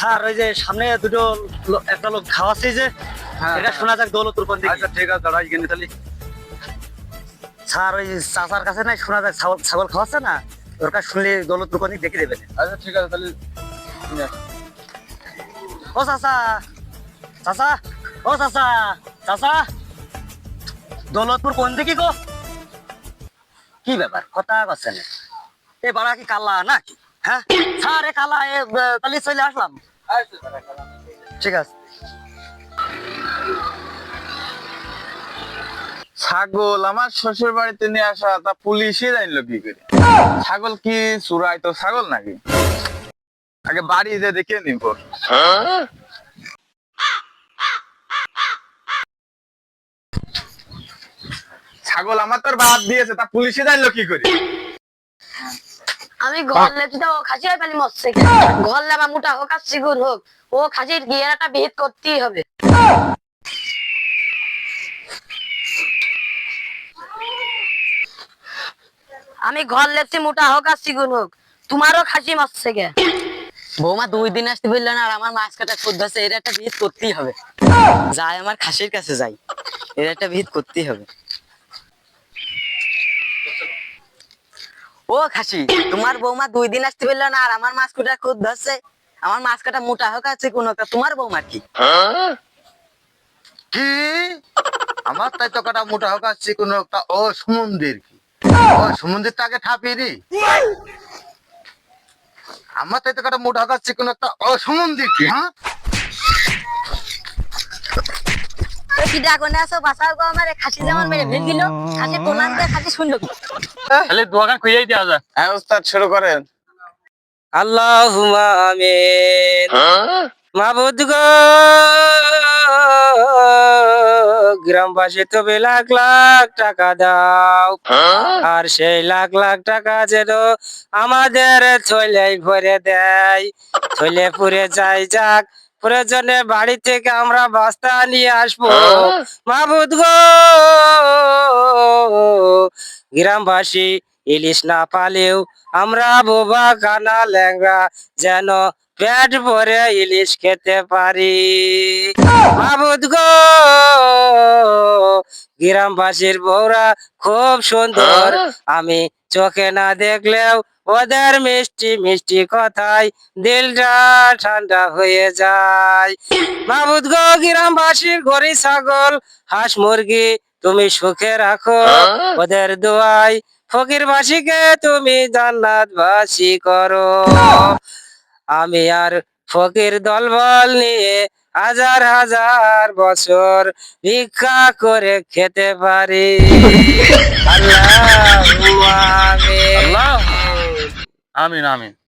Sir ওই যে সামনে দুটো একটা লোক খাওয়াচ্ছে যে হ্যাঁ, এটা শোনা যাক দৌলতপুর কোন দিকে। আচ্ছা ঠিক আছে দাঁড়া এখানে তাহলে। স্যার ওই চাচার কাছে নাই শোনা যাক ছাগল ছাগল খাওয়াচ্ছে না? ওর কাছে শুনলে দৌলতপুর কোন দিক দেখে দেবেন। আচ্ছা ঠিক আছে তাহলে ও চাচা চাচা ও চাচা চাচা। দৌলতপুর কোন দিকে গো? কি ব্যাপার কথা করছেন এ বাড়া কি কালা না হ্যাঁ? স্যার এ কালা এ তাহলে চলে আসলাম। ঠিক আছে। ছাগল, আমার শ্বশুর বাড়িতে নিয়ে আসা, তা পুলিশই জানলো কি করে? ছাগল কি চুরাই তো ছাগল নাকি? আগে বাড়ি যে দেখে নিব। ছাগল আমার তোর বাদ দিয়েছে, তা পুলিশে জানলো কি করে? আমি ও খাসি হয়ে পেলি মরছে। মোটা হোক আর সিগুর হোক ও খাসির গিয়ারাটা বিহিত করতেই হবে। আমি ঘর লেছি মোটা হোক আর সিগুন হোক তোমারও খাসি মরছে গে। বৌমা দুই দিন আসতে বলল না আর আমার মাছ কাটা খুদ্ আছে এর একটা ভিত করতেই হবে। যাই আমার খাসির কাছে যাই এর একটা ভিত করতেই হবে। ও খাসি, তোমার বৌমা দুই দিন আসতে বলল না আর আমার মাছ কাটা খুদ ধরছে। আমার মাছ কাটা মোটা হোক আছে, কোন তোমার বৌমার কি। কি? আমার তাই তো কাটা মোটা হোক আসছে কোনো ও সমুদ্রের কি? ও সমুদ্রের তাকে ঠাপিয়ে রে আমার তাই তো কাটা মোটা হোক আসছে কোনো একটা ও সমুদ্রের কি হ্যাঁ? তো কি ডাকো না গো আমার খাসি যেমন মেরে ভেঙে দিল খাসি তোলান দিয়ে খাসি শুনলো। তাহলে দোকান খুঁজেই দেওয়া যায় হ্যাঁ উস্তাদ শুরু করেন। আল্লাহুম্মা আমিন। মাবুদ গো গ্রামবাসী তুমি লাখ লাখ টাকা দাও। আর সেই লাখ লাখ টাকা যেন আমাদের ছলে ভরে দেয়। ছলে পুরে যাই যাক প্রয়োজনে বাড়ি থেকে আমরা বস্তা নিয়ে আসব। মাবুদ গো! গ্রামবাসী, ইলিশ না পালেও আমরা বোবা কানা ল্যাংরা যেন পেট ভরে ইলিশ খেতে পারি। মাবুদ গো! গ্রামবাসীর বউরা খুব সুন্দর। আমি চোখে না দেখলেও ওদের মিষ্টি মিষ্টি কথায় দিলটা ঠান্ডা হয়ে যায়। মাবুদ গো গ্রামবাসীর গরি ছাগল হাঁস মুরগি তুমি সুখে রাখো। ওদের দোয়াই ফকির বাসীকে তুমি জান্নাত বাসী করো। আমি আর ফকির দলবল নিয়ে হাজার হাজার বছর ভিক্ষা করে খেতে পারি। আল্লাহ আমিন আমিন।